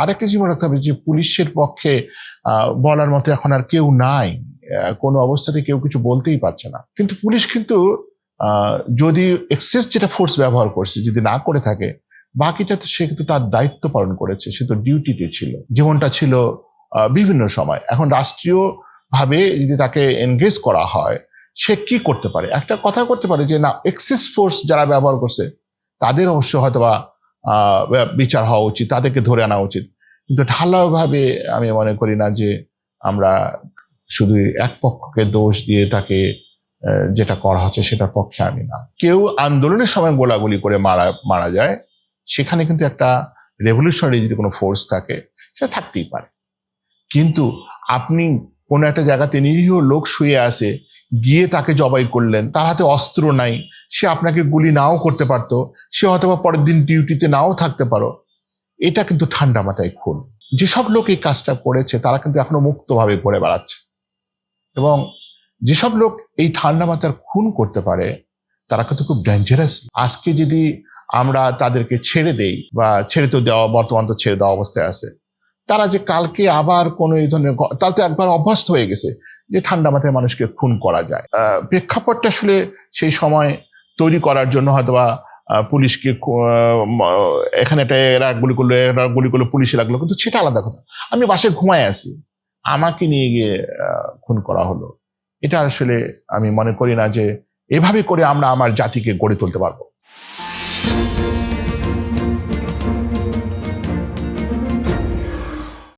আরেকটা জীবন রাখতে হবে যে পুলিশের পক্ষে বলার মতো এখন আর কেউ নাই। কোনো অবস্থাতে কেউ কিছু বলতেই পারছে না। কিন্তু পুলিশ কিন্তু যদি এক্সেস যেটা ফোর্স ব্যবহার করছে, যদি না করে থাকে, বাকিটা তো সে কিন্তু তার দায়িত্ব পালন করেছে, সে তো ডিউটিতে ছিল। যেমনটা ছিল বিভিন্ন সময়। এখন রাষ্ট্রীয় ভাবে যদি তাকে এনগেজ করা হয়, সে কি করতে পারে? একটা কথা করতে পারে যে, না এক্সেস ফোর্স যারা ব্যবহার করছে, তাদের অবশ্য হয়তো বা বিচার হওয়া উচিত, তাদেরকে ধরে আনা উচিত। কিন্তু ঢালাওভাবে আমি মনে করি না যে আমরা শুধু এক পক্ষকে দোষ দিয়ে তাকে যেটা করা হচ্ছে সেটার পক্ষে আমি না। কেউ আন্দোলনের সময় গোলাগুলি করে মারা মারা যায়, সেখানে কিন্তু একটা রেভলিউশনারি যদি কোনো ফোর্স থাকে সেটা থাকতেই পারে। কিন্তু আপনি কোনো একটা জায়গাতে নিরীহ লোক শুয়ে আছে, গিয়ে তাকে জবাই করলেন, তার হাতে অস্ত্র নাই সে আপনাকে গুলি নাও করতে পারতো, সে হয়তো পরের দিন ডিউটিতে নাও থাকতে পারো। এটা কিন্তু ঠান্ডা মাথায় খুন। যেসব লোক এই কাজটা করেছে, তারা কিন্তু এখনও মুক্তভাবে ঘুরে বেড়াচ্ছে। এবং যেসব লোক এই ঠান্ডা মাথার খুন করতে পারে, তারা কিন্তু খুব ডেঞ্জারাস আজকে যদি আমরা তাদেরকে ছেড়ে দেই, বা ছেড়ে তো দেওয়া, বর্তমান তো ছেড়ে দেওয়া অবস্থায় আছে, তারা যে কালকে আবার কোনো এই ধরনের ঘ- তারা তো একবার অভ্যস্ত হয়ে গেছে যে ঠান্ডা মাথায় মানুষকে খুন করা যায়। প্রেক্ষাপটটা আসলে সেই সময় তৈরি করার জন্য হয়তো বা পুলিশকে এখানে একটা এরা গুলি করল, এরা গুলি করল, পুলিশে লাগল, কিন্তু সেটা আলাদা কথা। আমি বাসে ঘুমায় আছি। আমাকে নিয়ে গিয়ে খুন করা হলো। এটা আসলে আমি মনে করি না যে এভাবে করে আমরা আমার জাতিকে গড়ে তুলতে পারব।